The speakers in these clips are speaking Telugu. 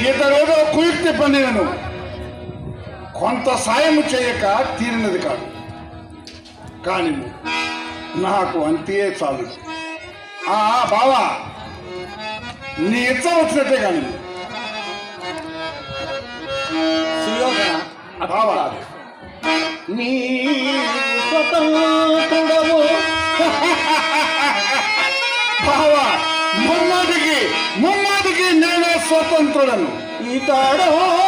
ఇతరేదో కుయుక్తి పనినను. కొంత సాయం చేయక తీరినది కాదు. కానీ నాకు అంతే చాలు. ఆ బావా నీ ఇచ్చ వచ్చినట్టే కానీ. బావా. నీ స్వతంత్రుడవు. బావా నేనే స్వతంత్రుడను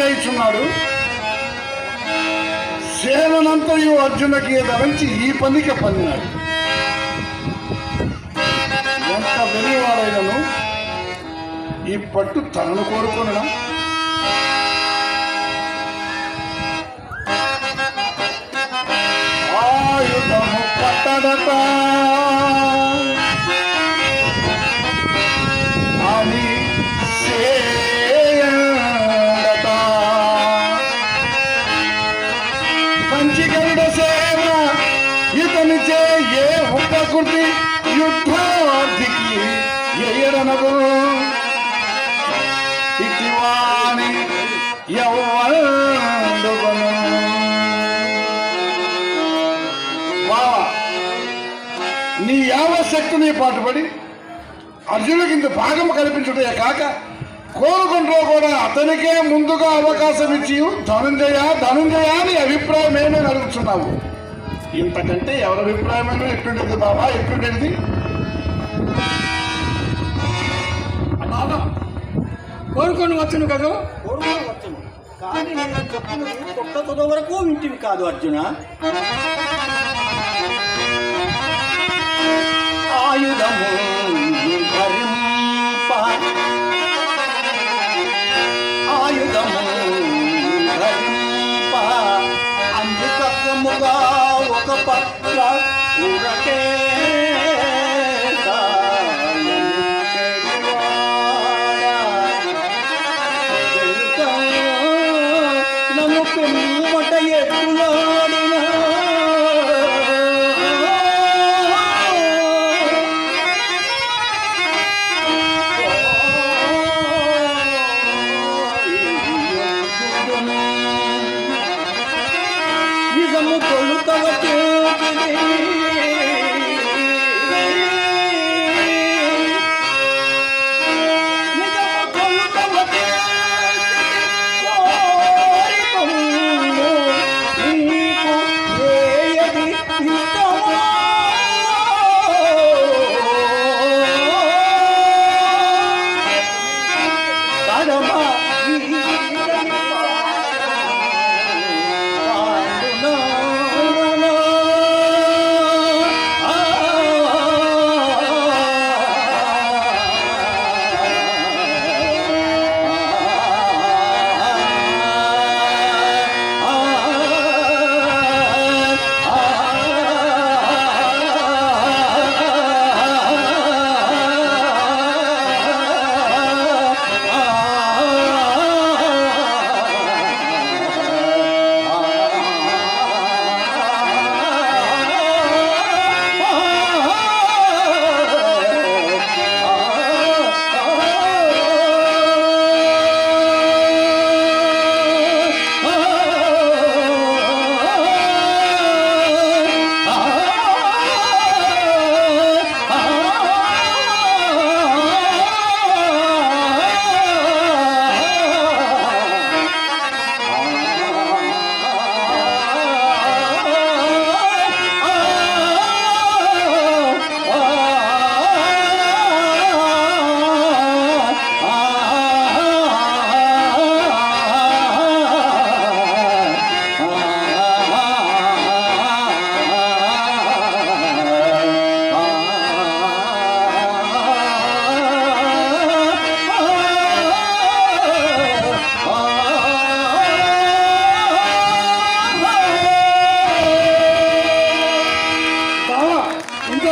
చేయించున్నాడు. సేవనంతయు అర్జునకి ధరించి ఈ పనికి పన్నాడు ఎంత వెలివాడైనను? ఈ పట్టు తనను కోరుకున్నా ఆయుధము పట్టడతా నీ యావశక్తిని పాటుపడి అర్జునుడికి ఇంత భాగం కల్పించుటే కాక కోరుకుంటూ కూడా అతనికే ముందుగా అవకాశం ఇచ్చి ధనుంజయ ధనుంజయ అని అభిప్రాయం ఏమని అడుగుతున్నావు. ఇంతకంటే ఎవరి అభిప్రాయమైనా ఎట్లుండేది బాబా? ఎట్లుండేది కోరుకొని వచ్చును కదా? కోరుకోవచ్చును కానీ నేను కొత్త తుద వరకు వింటివి కాదు అర్జున. ఒక పట్ల ఊరకే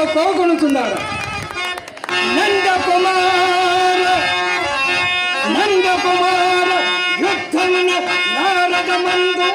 కూర్చున్నాడు నందకుమార నందకుమార యుద్ధం నారద మందు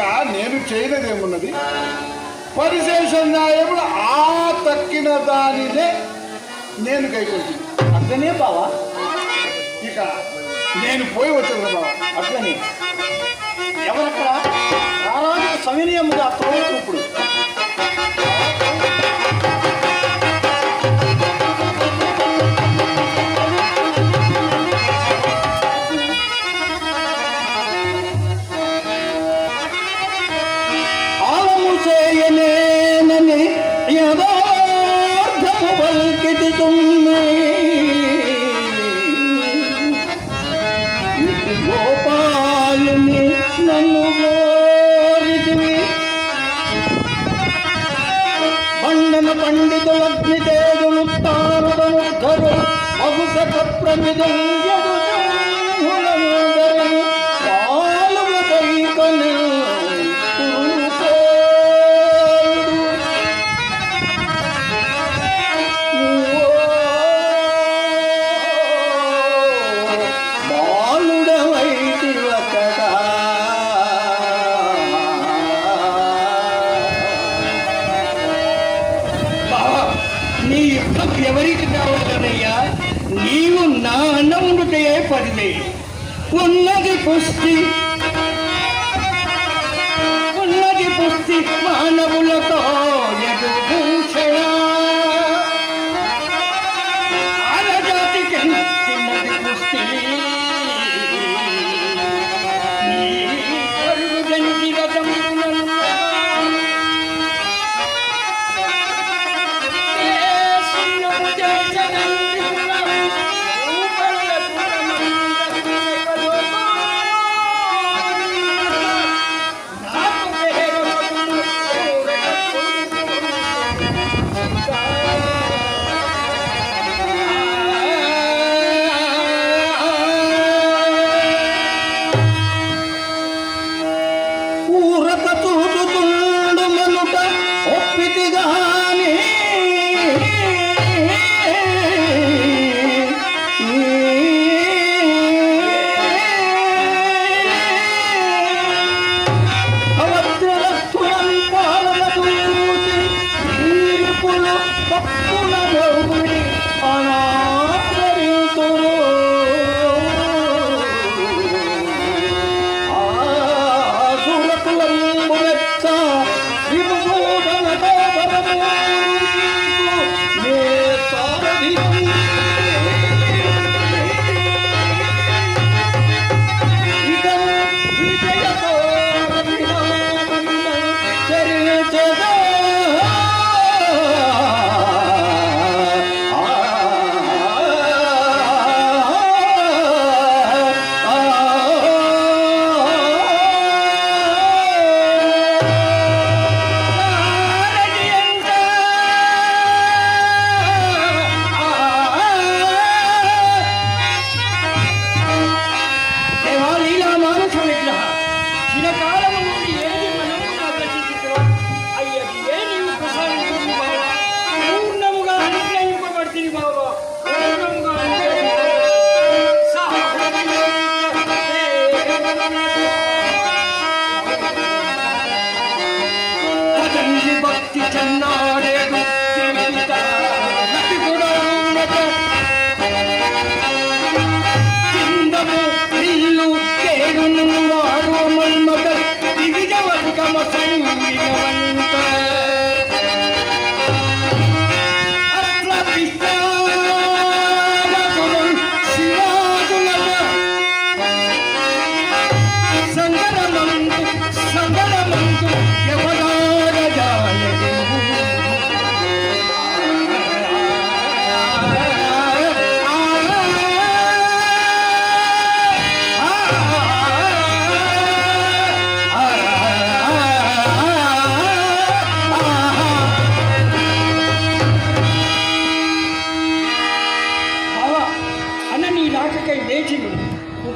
ఇక నేను చేయలేదేమున్నది? పరిశేష న్యాయములు ఆ తక్కిన దానినే నేను కైకొచ్చి అట్లనే బావా? ఇక నేను పోయి వచ్చాను బావా అట్లనే. ఎవరక్కడ? రారాజు సవినీయముగా తోడు ఇప్పుడు గోపాలుని నన్ను గోరితివి పండన పండితుల అగ్నితేజులు తారదను ధరు యుద్ధం ఎవరికి కావాలనయ్యా నీవు నా అన్న ఉండుటే పరిదే ఉన్నది పుష్టి. ఉన్నది పుష్టి మానవులతో విగ్రహ చిరకాలము నుండి ఏది మనము ఆకర్షించుకో అయ్యది ఏ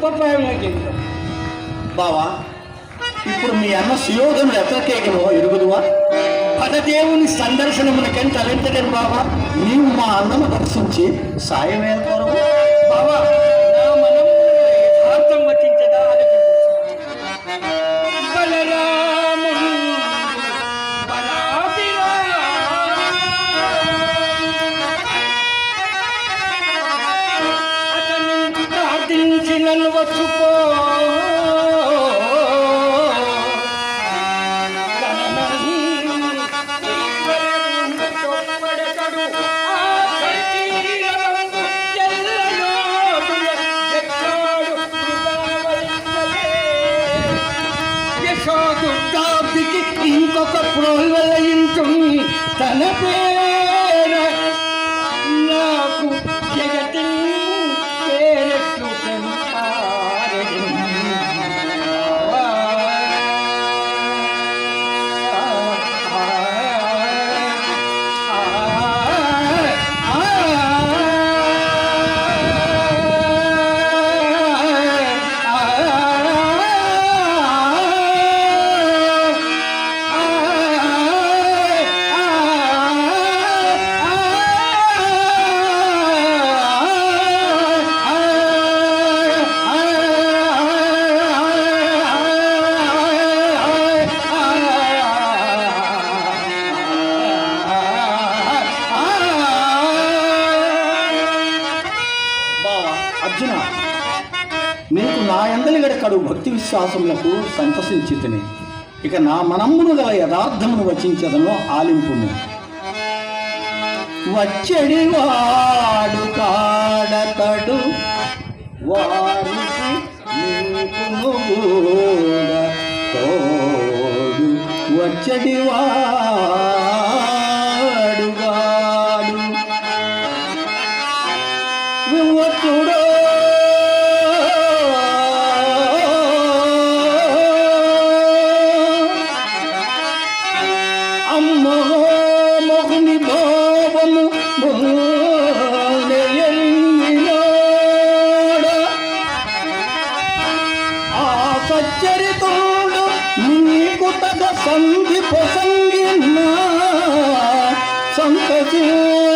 ఉపప్రాయంగా బావా ఇప్పుడు మీ అన్న సుయోధనుడు ఎత్తకేకను ఎరుగుదువా పదదేవుని సందర్శనమునకని తలెంతగని బావా నీవు మా అన్నను దర్శించి సాయమేల కొరవు? బావా চুপ విశ్వాసములకు సంతసించితిని. ఇక నా మనమ్మును గల యథార్థమును వచించదను ఆలింపును. వచ్చడి వాడు కాడతడు వారికి నీకును కూడా తోడు. సంధి ప్రసంగిన సంతసించు